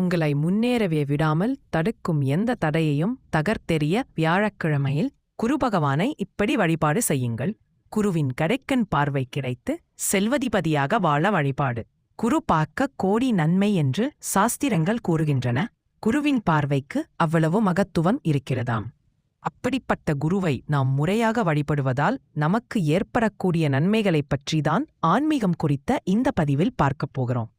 உங்களை முன்னேறவே விடாமல் தடுக்கும் எந்த தடையையும் தகர்த்தெறிய வியாழக்கிழமையில் குரு பகவானை இப்படி வழிபாடு செய்யுங்கள். குருவின் கடைக்கன் பார்வை கிடைத்து செல்வதிபதியாக வாழ வழிபாடு. குரு பார்க்க கோடி நன்மை என்று சாஸ்திரங்கள் கூறுகின்றன. குருவின் பார்வைக்கு அவ்வளவு மகத்துவம் இருக்கிறதாம். அப்படிப்பட்ட குருவை நாம் முறையாக வழிபடுவதால் நமக்கு ஏற்படக்கூடிய நன்மைகளைப் பற்றிதான் ஆன்மீகம் குறித்த இந்த பதிவில் பார்க்கப் போகிறோம்.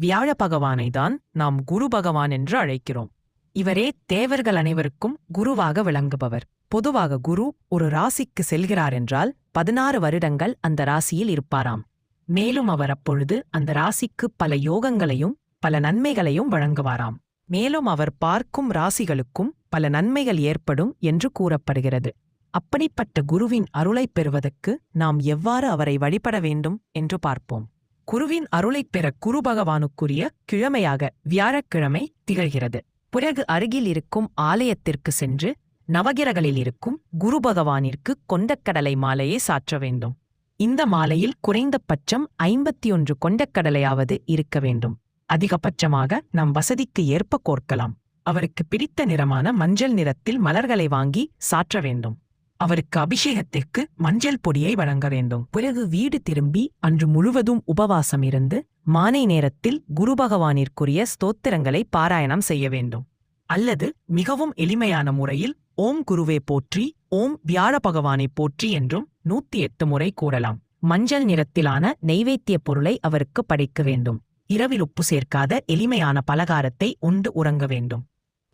வியாழ பகவானை தான் நாம் குரு பகவான் என்று அழைக்கிறோம். இவரே தேவர்கள் அனைவருக்கும் குருவாக விளங்குபவர். பொதுவாக குரு ஒரு ராசிக்கு செல்கிறார் என்றால் பதினாறு வருடங்கள் அந்த ராசியில் இருப்பாராம். மேலும் அவர் அப்பொழுது அந்த ராசிக்கு பல யோகங்களையும் பல நன்மைகளையும் வழங்குவாராம். மேலும் அவர் பார்க்கும் ராசிகளுக்கும் பல நன்மைகள் ஏற்படும் என்று கூறப்படுகிறது. அப்படிப்பட்ட குருவின் அருளைப் பெறுவதற்கு நாம் எவ்வாறு அவரை வழிபட வேண்டும் என்று பார்ப்போம். குருவின் அருளைப் பெற குரு பகவானுக்குரிய கிழமையாக வியாழக்கிழமை திகழ்கிறது. பிறகு அருகில் இருக்கும் ஆலயத்திற்கு சென்று நவகிரகளில் இருக்கும் குரு பகவானிற்கு கொண்டக்கடலை மாலையை சாற்ற வேண்டும். இந்த மாலையில் குறைந்தபட்சம் ஐம்பத்தி ஒன்று கொண்டக்கடலையாவது இருக்க வேண்டும். அதிகபட்சமாக நம் வசதிக்கு ஏற்ப கோர்க்கலாம். அவருக்கு பிடித்த நிறமான மஞ்சள் நிறத்தில் மலர்களை வாங்கி சாற்ற வேண்டும். அவருக்கு அபிஷேகத்திற்கு மஞ்சள் பொடியை வழங்க வேண்டும். பிறகு வீடு திரும்பி அன்று முழுவதும் உபவாசம் இருந்து மாலை நேரத்தில் குரு பகவானிற்குரிய ஸ்தோத்திரங்களை பாராயணம் செய்ய வேண்டும். அல்லது மிகவும் எளிமையான முறையில் ஓம் குருவே போற்றி ஓம் வியாழ பகவானை போற்றி என்றும் நூத்தி எட்டு முறை கூறலாம். மஞ்சள் நிறத்திலான நெய்வேத்திய பொருளை அவருக்கு படைக்க வேண்டும். இரவில் உப்பு சேர்க்காத எளிமையான பலகாரத்தை உண்டு உறங்க வேண்டும்.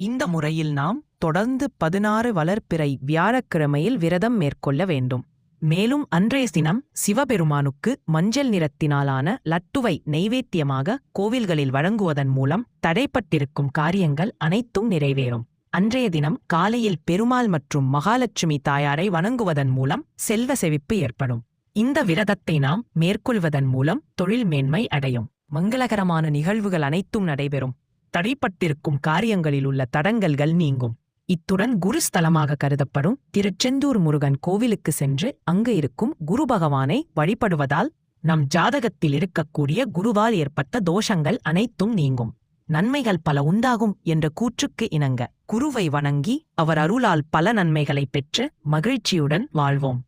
இந்த முறையில் நாம் தொடர்ந்து பதினாறு வளர்ப்பிறை வியாழக்கிழமையில் விரதம் மேற்கொள்ள வேண்டும். மேலும் அன்றைய தினம் சிவபெருமானுக்கு மஞ்சள் நிறத்தினாலான லட்டுவை நெய்வேத்தியமாக கோவில்களில் வழங்குவதன் மூலம் தடைப்பட்டிருக்கும் காரியங்கள் அனைத்தும் நிறைவேறும். அன்றைய தினம் காலையில் பெருமாள் மற்றும் மகாலட்சுமி தாயாரை வணங்குவதன் மூலம் செல்வ செவிப்பு ஏற்படும். இந்த விரதத்தை நாம் மேற்கொள்வதன் மூலம் தொழில் மேன்மை அடையும். மங்களகரமான நிகழ்வுகள் அனைத்தும் நடைபெறும். தடைப்பட்டிருக்கும் காரியங்களில் உள்ள தடங்கல்கள் நீங்கும். இத்துடன் குருஸ்தலமாக கருதப்படும் திருச்செந்தூர் முருகன் கோவிலுக்கு சென்று அங்கு இருக்கும் குரு பகவானை வழிபடுவதால் நம் ஜாதகத்தில் இருக்கக்கூடிய குருவால் ஏற்பட்ட தோஷங்கள் அனைத்தும் நீங்கும். நன்மைகள் பல உண்டாகும் என்ற கூற்றுக்கு இணங்க குருவை வணங்கி அவர் அருளால் பல நன்மைகளைப் பெற்று மகிழ்ச்சியுடன் வாழ்வோம்.